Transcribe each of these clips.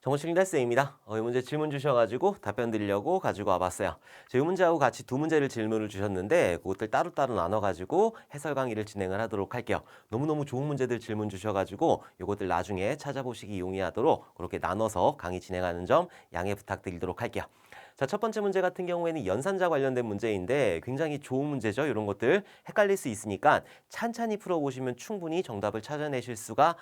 정보실 레슨입니다. 어, 이 문제 질문 주셔가지고 답변 드리려고 가지고 와봤어요. 이 문제하고 같이 두 문제를 질문을 주셨는데 그것들 따로따로 나눠가지고 해설 강의를 진행을 하도록 할게요. 너무너무 좋은 문제들 질문 주셔가지고 이것들 나중에 찾아보시기 용이하도록 그렇게 나눠서 강의 진행하는 점 양해 부탁드리도록 할게요. 자, 첫 번째 문제 같은 경우에는 연산자 관련된 문제인데 굉장히 좋은 문제죠. 이런 것들 헷갈릴 수 있으니까 찬찬히 풀어보시면 충분히 정답을 찾아내실 수가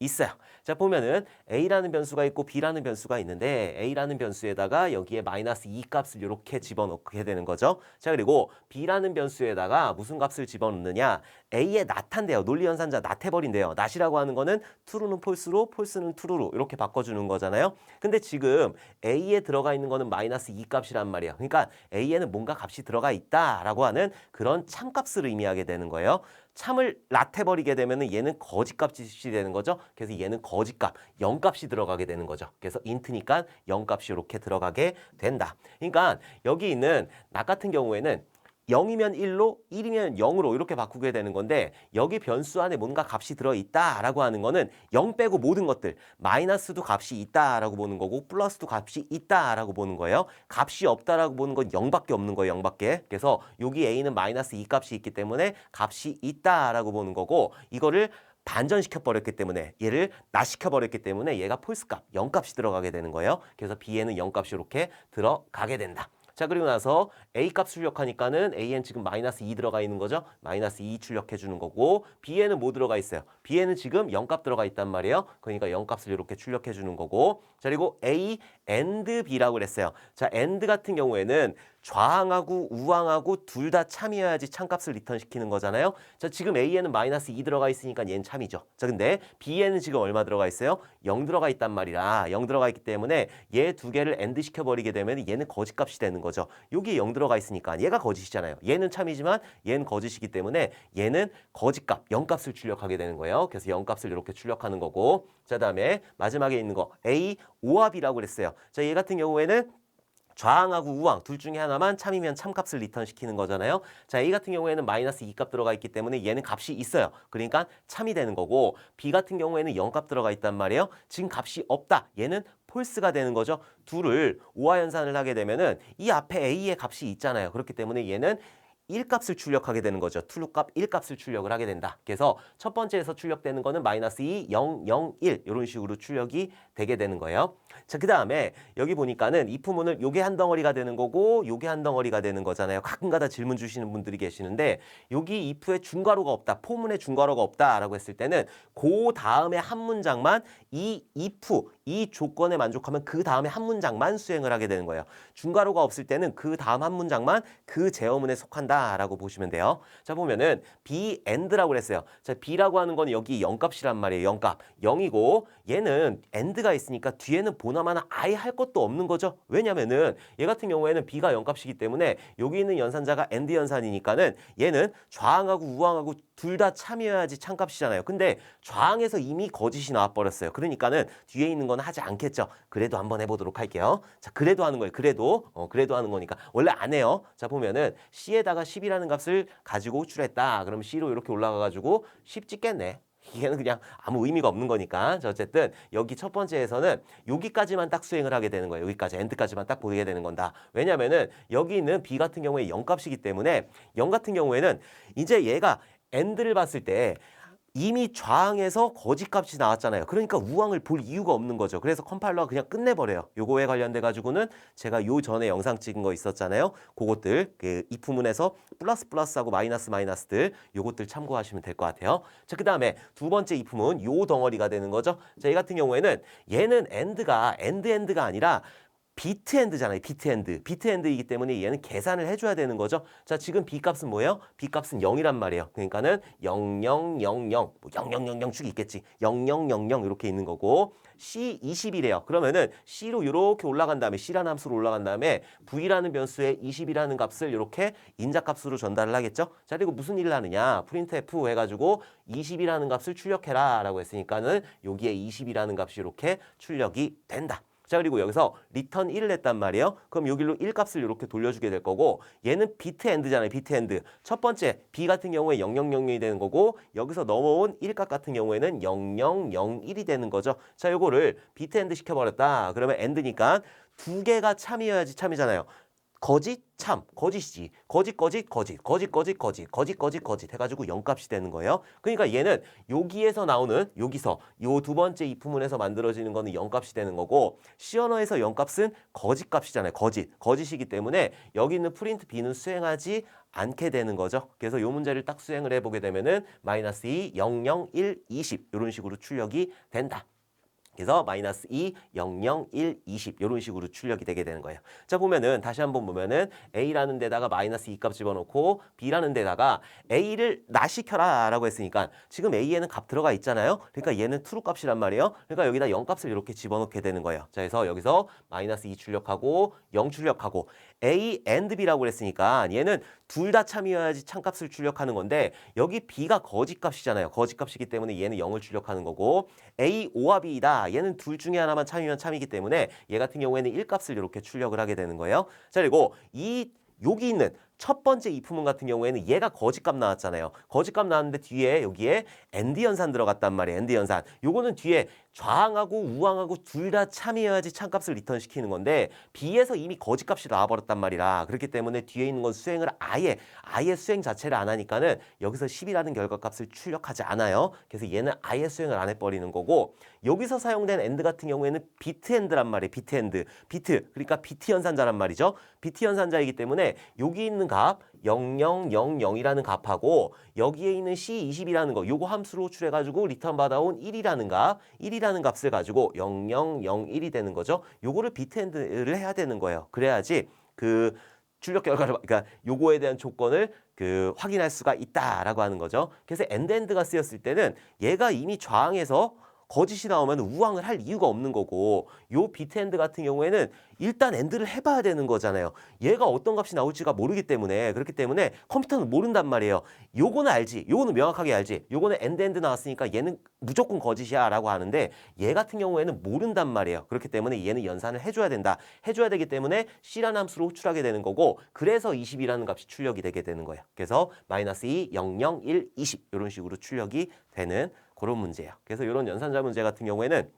있어요. 자, 보면은 A라는 변수가 있고 B라는 변수가 있는데 A라는 변수에다가 여기에 마이너스 2 값을 이렇게 집어넣게 되는 거죠. 자, 그리고 B라는 변수에다가 무슨 값을 집어넣느냐? A의 나탄데요. 논리연산자 나태버린대요. 낫이라고 하는 거는 true는 false로, false는 true로 이렇게 바꿔주는 거잖아요. 근데 지금 A에 들어가 있는 거는 마이너스 2 값이란 말이에요. 그러니까 A에는 뭔가 값이 들어가 있다라고 하는 그런 참값을 의미하게 되는 거예요. 참을 lat해버리게 되면은 얘는 거짓값이 되는 거죠. 그래서 얘는 거짓값, 0값이 들어가게 되는 거죠. 그래서 int니까 0값이 이렇게 들어가게 된다. 그러니까 여기 있는 나 같은 경우에는 0이면 1로 1이면 0으로 이렇게 바꾸게 되는 건데 여기 변수 안에 뭔가 값이 들어있다라고 하는 거는 0 빼고 모든 것들 마이너스도 값이 있다라고 보는 거고 플러스도 값이 있다라고 보는 거예요. 값이 없다라고 보는 건 0밖에 없는 거예요. 0밖에. 그래서 여기 a는 마이너스 2 값이 있기 때문에 값이 있다라고 보는 거고 이거를 반전시켜 버렸기 때문에 얘를 나시켜 버렸기 때문에 얘가 폴스 값 0값이 들어가게 되는 거예요. 그래서 b에는 0값이 이렇게 들어가게 된다. 자 그리고 나서 a 값 출력하니까는 a엔 지금 마이너스 2 들어가 있는 거죠. 마이너스 2 출력해 주는 거고 b에는 뭐 들어가 있어요? b에는 지금 0값 들어가 있단 말이에요. 그러니까 0값을 이렇게 출력해 주는 거고 자 그리고 a and b라고 그랬어요. 자 and 같은 경우에는 좌항하고 우항하고 둘 다 참이어야지 참값을 리턴시키는 거잖아요. 자 지금 a에는 마이너스 2 들어가 있으니까 얘는 참이죠. 자 근데 b에는 지금 얼마 들어가 있어요? 0 들어가 있단 말이라 0 들어가 있기 때문에 얘 두 개를 and 시켜버리게 되면 얘는 거짓값이 되는 거죠. 여기에 0 들어가 있으니까 얘가 거짓이잖아요. 얘는 참이지만 얘는 거짓이기 때문에 얘는 거짓값 0값을 출력하게 되는 거예요. 그래서 0값을 이렇게 출력하는 거고 자 다음에 마지막에 있는 거 a 오합이라고 그랬어요. 자 얘 같은 경우에는 좌항하고 우항 둘 중에 하나만 참이면 참값을 리턴시키는 거잖아요. 자, A 같은 경우에는 마이너스 2값 들어가 있기 때문에 얘는 값이 있어요. 그러니까 참이 되는 거고 B 같은 경우에는 0값 들어가 있단 말이에요. 지금 값이 없다. 얘는 폴스가 되는 거죠. 둘을 오화 연산을 하게 되면은 이 앞에 A의 값이 있잖아요. 그렇기 때문에 얘는 1값을 출력하게 되는 거죠. 트루값 1값을 출력을 하게 된다. 그래서 첫 번째에서 출력되는 거는 마이너스 2, 0, 0, 1 이런 식으로 출력이 되게 되는 거예요. 자, 그 다음에 여기 보니까는 이 부문을 요게 한 덩어리가 되는 거고 요게 한 덩어리가 되는 거잖아요. 가끔가다 질문 주시는 분들이 계시는데 여기 if에 중괄호가 없다, 포문에 중괄호가 없다라고 했을 때는 그 다음에 한 문장만 이 if 이 조건에 만족하면 그 다음에 한 문장만 수행을 하게 되는 거예요. 중괄호가 없을 때는 그 다음 한 문장만 그 제어문에 속한다 라고 보시면 돼요. 자 보면은 be and라고 그랬어요. 자 b라고 하는 건 여기 0값이란 말이에요. 0값 0이고 얘는 and가 있으니까 뒤에는 보나마나 아예 할 것도 없는 거죠. 왜냐면은 얘 같은 경우에는 b가 0값이기 때문에 여기 있는 연산자가 and 연산이니까는 얘는 좌항하고 우항하고 둘 다 참이어야지 참값이잖아요. 근데 좌항에서 이미 거짓이 나와버렸어요. 그러니까는 뒤에 있는 건 하지 않겠죠. 그래도 한번 해보도록 할게요. 자, 그래도 하는 거예요. 그래도 어, 그래도 하는 거니까 원래 안 해요. 자 보면은 C에다가 10이라는 값을 가지고 호출했다. 그럼 C로 이렇게 올라가가지고 10 찍겠네. 이게는 그냥 아무 의미가 없는 거니까. 자, 어쨌든 여기 첫 번째에서는 여기까지만 딱 수행을 하게 되는 거예요. 여기까지 엔드까지만 딱 보게 되는 건다. 왜냐면은 여기 있는 b 같은 경우에 0값이기 때문에 0 같은 경우에는 이제 얘가 엔드를 봤을 때 이미 좌항에서 거짓값이 나왔잖아요. 그러니까 우항을 볼 이유가 없는 거죠. 그래서 컴파일러가 그냥 끝내버려요. 요거에 관련돼 가지고는 제가 요 전에 영상 찍은 거 있었잖아요. 그것들 그 이프문에서 플러스 플러스하고 마이너스 마이너스들 요것들 참고하시면 될 것 같아요. 자, 그 다음에 두 번째 이프문 요 덩어리가 되는 거죠. 자, 이 같은 경우에는 얘는 엔드가 엔드 엔드가 아니라 비트 엔드잖아요. 비트 엔드. 비트 엔드이기 때문에 얘는 계산을 해줘야 되는 거죠. 자, 지금 B 값은 뭐예요? B 값은 0이란 말이에요. 그러니까는 0000, 뭐 0000 축이 있겠지. 0000 이렇게 있는 거고 C 20이래요. 그러면은 C로 이렇게 올라간 다음에 C라는 함수로 올라간 다음에 V라는 변수에 20이라는 값을 이렇게 인자값으로 전달을 하겠죠. 자, 그리고 무슨 일을 하느냐? 프린트 F 해가지고 20이라는 값을 출력해라 라고 했으니까는 여기에 20이라는 값이 이렇게 출력이 된다. 자 그리고 여기서 리턴 1을 했단 말이에요. 그럼 여기로 1 값을 이렇게 돌려주게 될 거고 얘는 비트 엔드잖아요. 비트 엔드. 첫 번째 B 같은 경우에 0000이 되는 거고 여기서 넘어온 1값 같은 경우에는 0001이 되는 거죠. 자 요거를 비트 엔드 시켜버렸다. 그러면 엔드니까 두 개가 참이어야지 참이잖아요. 거짓 참 거짓이지 거짓 거짓 거짓 거짓 거짓 거짓 거짓 거짓 거짓 해가지고 0값이 되는 거예요. 그러니까 얘는 여기에서 나오는 여기서 요 두 번째 이품문에서 만들어지는 거는 0값이 되는 거고 C 언어에서 0값은 거짓 값이잖아요. 거짓 거짓이기 때문에 여기 있는 프린트 B는 수행하지 않게 되는 거죠. 그래서 요 문제를 딱 수행을 해보게 되면은 마이너스 2, 0, 0, 1, 20 이런 식으로 출력이 된다. 그래서 마이너스 2, 0, 0, 1, 20 이런 식으로 출력이 되게 되는 거예요. 자 보면은 다시 한번 보면은 A라는 데다가 마이너스 2값 집어넣고 B라는 데다가 A를 나시켜라 라고 했으니까 지금 A에는 값 들어가 있잖아요. 그러니까 얘는 true 값이란 말이에요. 그러니까 여기다 0 값을 이렇게 집어넣게 되는 거예요. 자 그래서 여기서 마이너스 2 출력하고 0 출력하고 A and B라고 그랬으니까 얘는 둘 다 참이어야지 참값을 출력하는 건데 여기 B가 거짓값이잖아요. 거짓값이기 때문에 얘는 0을 출력하는 거고 A, O와 B이다. 얘는 둘 중에 하나만 참이면 참이기 때문에 얘 같은 경우에는 1값을 이렇게 출력을 하게 되는 거예요. 자 그리고 이 여기 있는 첫 번째 이품문 같은 경우에는 얘가 거짓값 나왔잖아요. 거짓값 나왔는데 뒤에 여기에 엔드 연산 들어갔단 말이에요. 엔드 연산. 요거는 뒤에 좌항하고 우항하고 둘 다 참이어야지 참값을 리턴시키는 건데 B에서 이미 거짓값이 나와버렸단 말이라 그렇기 때문에 뒤에 있는 건 수행을 아예 아예 수행 자체를 안 하니까는 여기서 10이라는 결과값을 출력하지 않아요. 그래서 얘는 아예 수행을 안 해버리는 거고 여기서 사용된 엔드 같은 경우에는 비트 엔드란 말이에요. 비트 엔드. 비트. 그러니까 비트 연산자란 말이죠. 비트 연산자이기 때문에 여기 있는 값 0000이라는 값하고 여기에 있는 C20이라는 거 요거 함수로 호출해 가지고 리턴 받아온 1이라는 값 1이라는 값을 가지고 0001이 되는 거죠. 요거를 비트엔드를 해야 되는 거예요. 그래야지 그 출력 결과를 그러니까 요거에 대한 조건을 그 확인할 수가 있다라고 하는 거죠. 그래서 엔드엔드가 쓰였을 때는 얘가 이미 좌항에서 거짓이 나오면 우항을 할 이유가 없는 거고 요 비트 엔드 같은 경우에는 일단 엔드를 해봐야 되는 거잖아요. 얘가 어떤 값이 나올지가 모르기 때문에 그렇기 때문에 컴퓨터는 모른단 말이에요. 요거는 알지. 요거는 명확하게 알지. 요거는 엔드 엔드 나왔으니까 얘는 무조건 거짓이야 라고 하는데 얘 같은 경우에는 모른단 말이에요. 그렇기 때문에 얘는 연산을 해줘야 된다. 해줘야 되기 때문에 C라는 함수로 호출하게 되는 거고 그래서 20이라는 값이 출력이 되게 되는 거예요. 그래서 마이너스 2, 0, 0, 1, 20 이런 식으로 출력이 되는 그런 문제예요. 그래서 이런 연산자 문제 같은 경우에는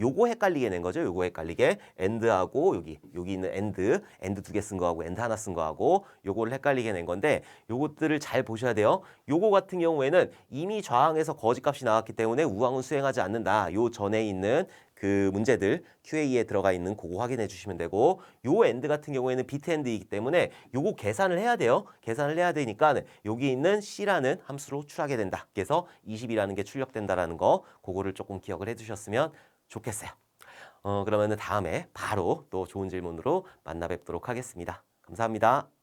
요거 헷갈리게 낸 거죠. 요거 헷갈리게 엔드하고 여기 여기 있는 엔드 엔드 두 개 쓴 거하고 엔드 하나 쓴 거하고 요거를 헷갈리게 낸 건데 요것들을 잘 보셔야 돼요. 요거 같은 경우에는 이미 좌항에서 거짓값이 나왔기 때문에 우항은 수행하지 않는다. 요 전에 있는 그 문제들 QA에 들어가 있는 그거 확인해 주시면 되고 요 엔드 같은 경우에는 비트 엔드이기 때문에 요거 계산을 해야 돼요. 계산을 해야 되니까 여기 있는 C라는 함수로 호출하게 된다. 그래서 20이라는 게 출력된다라는 거 그거를 조금 기억을 해 두셨으면 좋겠어요. 어, 그러면 다음에 바로 또 좋은 질문으로 만나 뵙도록 하겠습니다. 감사합니다.